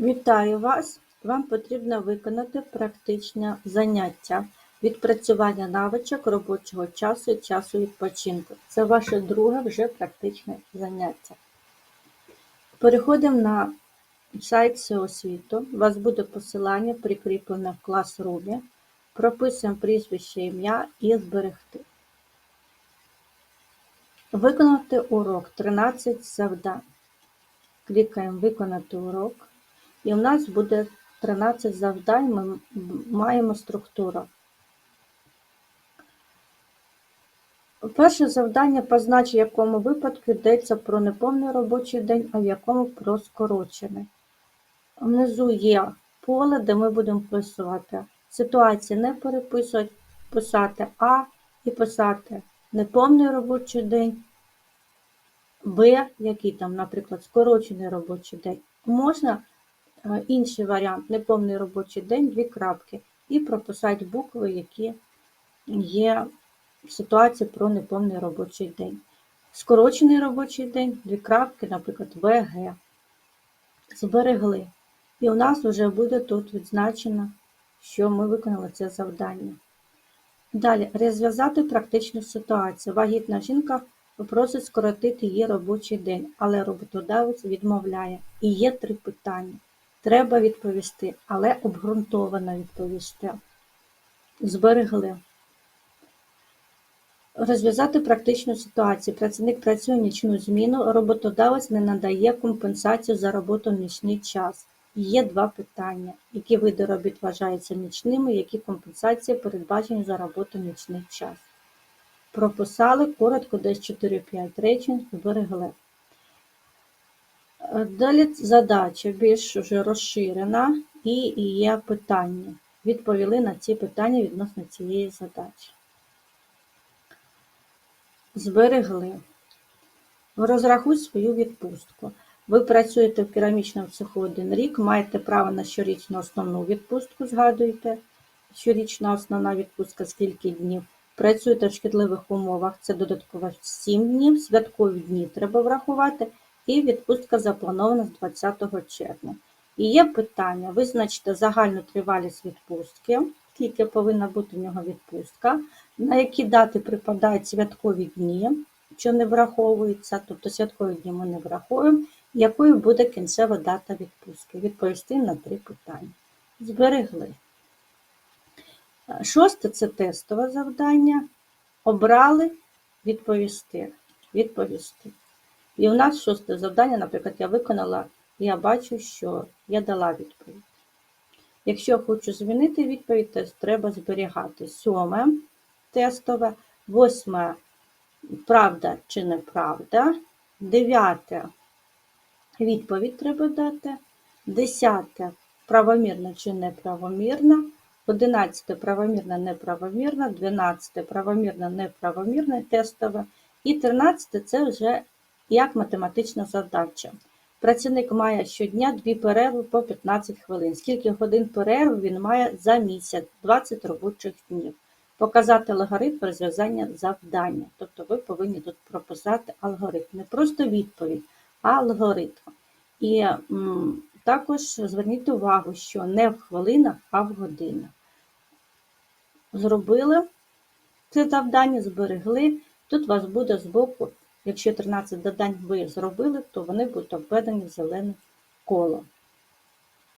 Вітаю вас! Вам потрібно виконати практичне заняття відпрацювання навичок робочого часу і часу відпочинку. Це ваше друге вже практичне заняття. Переходимо на сайт всеосвіту. У вас буде посилання прикріплене в класрумі. Прописуємо прізвище, ім'я і зберегти. Виконати урок 13 завдань. Клікаємо Виконати урок. І в нас буде 13 завдань, ми маємо структуру. Перше завдання познач, в якому випадку йдеться про неповний робочий день, а в якому про скорочений. Внизу є поле, де ми будемо вписувати. Ситуації не переписувати, писати А і писати неповний робочий день, Б, який там, наприклад, скорочений робочий день. Можна інший варіант неповний робочий день, дві крапки, і прописати букви, які є в ситуації про неповний робочий день. Скорочений робочий день, дві крапки, наприклад, ВГ. Зберегли. І у нас вже буде тут відзначено, що ми виконали це завдання. Далі, розв'язати практичну ситуацію. Вагітна жінка просить скоротити її робочий день, але роботодавець відмовляє. І є три питання. Треба відповісти, але обґрунтовано відповісти. Зберегли. Розв'язати практичну ситуацію. Працівник працює нічну зміну, роботодавець не надає компенсацію за роботу в нічний час. Є два питання. Які види робіт вважаються нічними, які компенсації передбачені за роботу в нічний час. Прописали коротко, десь 4-5 речень, зберегли. Далі задача більш вже розширена і є питання. Відповіли на ці питання відносно цієї задачі. Зберегли. Розрахуй свою відпустку. Ви працюєте в керамічному цеху один рік, маєте право на щорічну основну відпустку, згадуєте, щорічна основна відпустка скільки днів. Працюєте в шкідливих умовах, це додатково 7 днів, святкові дні треба врахувати і відпустка запланована з 20 червня. І є питання: визначте загальну тривалість відпустки, скільки повинна бути в нього відпустка, на які дати припадають святкові дні, що не враховується, тобто святкові дні ми не враховуємо, якою буде кінцева дата відпустки. Відповісти на три питання. Зберегли. Шосте це тестове завдання. Обрали відповісти. Відповісти. І у нас шосте завдання, наприклад, я виконала, я бачу, що я дала відповідь. Якщо хочу змінити відповідь, то треба зберігати. Сьоме тестове, восьме правда чи неправда, дев'яте відповідь треба дати, десяте правомірна чи неправомірна, одинадцяте правомірна, неправомірна, дванадцяте правомірна, неправомірне тестове. І тринадцяте це вже як математична задача. Працівник має щодня дві перерви по 15 хвилин. Скільки годин перерв він має за місяць 20 робочих днів. Показати алгоритм розв'язання завдання. Тобто ви повинні тут прописати алгоритм. Не просто відповідь, а алгоритм. І м, також зверніть увагу, що не в хвилинах, а в годинах. Зробили це завдання, зберегли. Тут у вас буде збоку Якщо 13 додань ви зробили, то вони будуть обведені в зелене коло.